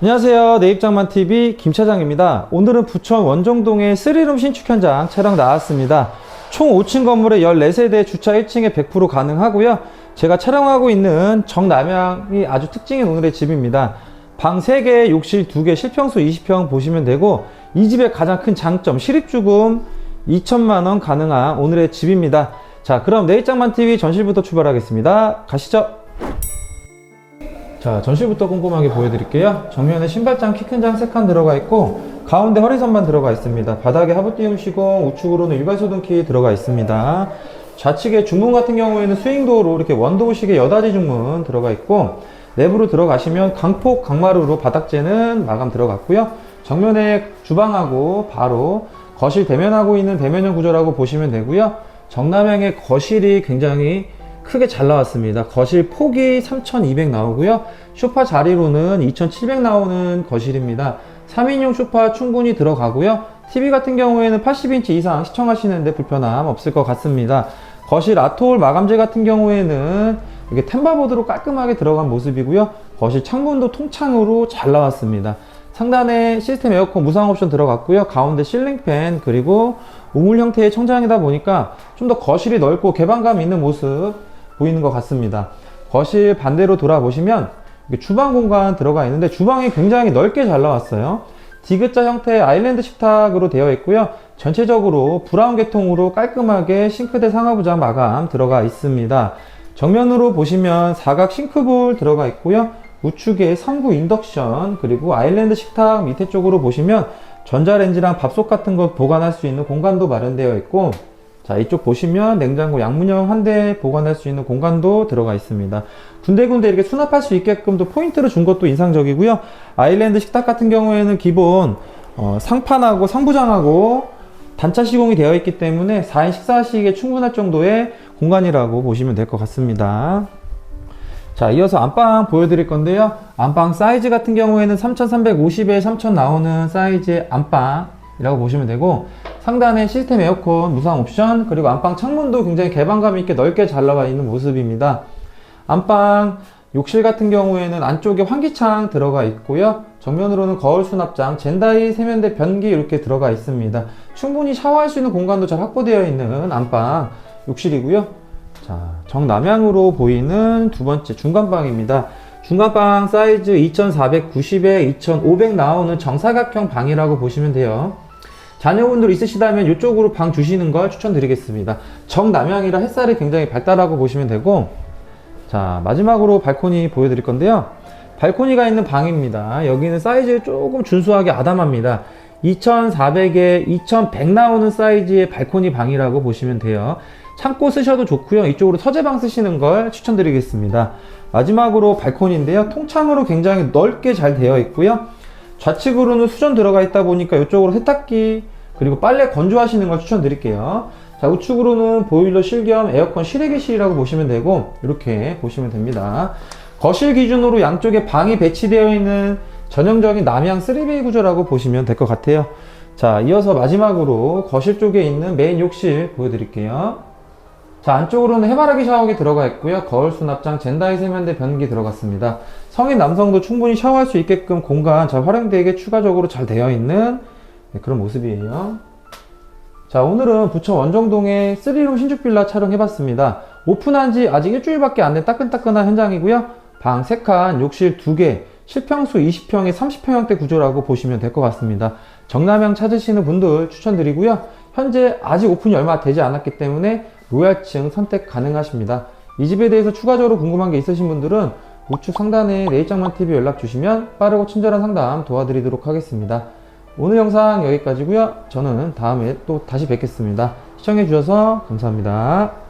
안녕하세요. 내 입장만 TV 김 차장입니다. 오늘은 부천 원정동의 쓰리룸 신축 현장 촬영 나왔습니다. 총 5층 건물에 14세대 주차 1층에 100% 가능하고요. 제가 촬영하고 있는 정남향이 아주 특징인 오늘의 집입니다. 방 3개, 욕실 2개, 실평수 20평 보시면 되고 이 집의 가장 큰 장점 실입주금 2천만 원 가능한 오늘의 집입니다. 자, 그럼 내 입장만 TV 전실부터 출발하겠습니다. 가시죠. 자, 전실부터 꼼꼼하게 보여드릴게요. 정면에 신발장 키 큰 장 3칸 들어가 있고, 가운데 허리선만 들어가 있습니다. 바닥에 하부띄움 시공, 우측으로는 일괄소등키 들어가 있습니다. 좌측에 중문 같은 경우에는 스윙도어로 이렇게 원도우식의 여닫이 중문 들어가 있고, 내부로 들어가시면 강폭, 강마루로 바닥재는 마감 들어갔고요. 정면에 주방하고 바로 거실 대면하고 있는 대면형 구조라고 보시면 되고요. 정남향의 거실이 굉장히 크게 잘 나왔습니다. 거실 폭이 3200 나오고요. 소파 자리로는 2700 나오는 거실입니다. 3인용 소파 충분히 들어가고요. TV 같은 경우에는 80인치 이상 시청하시는데 불편함 없을 것 같습니다. 거실 아트홀 마감재 같은 경우에는 이게 템바보드로 깔끔하게 들어간 모습이고요. 거실 창문도 통창으로 잘 나왔습니다. 상단에 시스템 에어컨 무상 옵션 들어갔고요. 가운데 실링팬 그리고 우물 형태의 천장이다 보니까 좀 더 거실이 넓고 개방감 있는 모습 보이는 것 같습니다. 거실 반대로 돌아보시면 이렇게 주방 공간 들어가 있는데 주방이 굉장히 넓게 잘 나왔어요. 디귿자 형태의 아일랜드 식탁으로 되어 있고요. 전체적으로 브라운 계통으로 깔끔하게 싱크대 상하부장 마감 들어가 있습니다. 정면으로 보시면 사각 싱크볼 들어가 있고요. 우측에 선구 인덕션 그리고 아일랜드 식탁 밑에 쪽으로 보시면 전자레인지랑 밥솥 같은 것 보관할 수 있는 공간도 마련되어 있고 자 이쪽 보시면 냉장고 양문형 한 대 보관할 수 있는 공간도 들어가 있습니다 군데군데 이렇게 수납할 수 있게끔 또 포인트를 준 것도 인상적이고요 아일랜드 식탁 같은 경우에는 기본 어, 상판하고 상부장하고 단차 시공이 되어 있기 때문에 4인 식사하시기에 충분할 정도의 공간이라고 보시면 될 것 같습니다 자, 이어서 안방 보여드릴 건데요. 안방 사이즈 같은 경우에는 3350에 3000 나오는 사이즈의 안방이라고 보시면 되고, 상단에 시스템 에어컨 무상 옵션, 그리고 안방 창문도 굉장히 개방감 있게 넓게 잘 나와 있는 모습입니다. 안방 욕실 같은 경우에는 안쪽에 환기창 들어가 있고요. 정면으로는 거울 수납장, 젠다이 세면대 변기 이렇게 들어가 있습니다. 충분히 샤워할 수 있는 공간도 잘 확보되어 있는 안방 욕실이고요. 자, 정남향으로 보이는 두 번째 중간방입니다. 중간방 사이즈 2490에 2500 나오는 정사각형 방이라고 보시면 돼요. 자녀분들 있으시다면 이쪽으로 방 주시는 걸 추천드리겠습니다. 정남향이라 햇살이 굉장히 밝다라고 보시면 되고, 자, 마지막으로 발코니 보여드릴 건데요. 발코니가 있는 방입니다. 여기는 사이즈 조금 준수하게 아담합니다. 2400에 2100 나오는 사이즈의 발코니 방이라고 보시면 돼요. 창고 쓰셔도 좋고요. 이쪽으로 서재방 쓰시는 걸 추천드리겠습니다. 마지막으로 발코니인데요. 통창으로 굉장히 넓게 잘 되어 있고요. 좌측으로는 수전 들어가 있다 보니까 이쪽으로 세탁기 그리고 빨래 건조하시는 걸 추천드릴게요. 자, 우측으로는 보일러 실겸 에어컨 실외기실이라고 보시면 되고 이렇게 보시면 됩니다. 거실 기준으로 양쪽에 방이 배치되어 있는 전형적인 남향 3베이 구조라고 보시면 될 것 같아요. 자, 이어서 마지막으로 거실 쪽에 있는 메인 욕실 보여드릴게요. 자, 안쪽으로는 해바라기 샤워기 들어가 있고요. 거울 수납장, 젠다이 세면대 변기 들어갔습니다. 성인 남성도 충분히 샤워할 수 있게끔 공간 잘 활용되게 추가적으로 잘 되어 있는 네, 그런 모습이에요. 자, 오늘은 부천 원정동의 3룸 신축 빌라 촬영해봤습니다. 오픈한 지 아직 일주일밖에 안 된 따끈따끈한 현장이고요. 방 3칸, 욕실 2개, 실평수 20평에 30평형대 구조라고 보시면 될 것 같습니다. 정남향 찾으시는 분들 추천드리고요. 현재 아직 오픈이 얼마 되지 않았기 때문에 로얄층 선택 가능하십니다. 이 집에 대해서 추가적으로 궁금한 게 있으신 분들은 우측 상단에 내입장만 TV 연락 주시면 빠르고 친절한 상담 도와드리도록 하겠습니다. 오늘 영상 여기까지고요. 저는 다음에 또 다시 뵙겠습니다. 시청해 주셔서 감사합니다.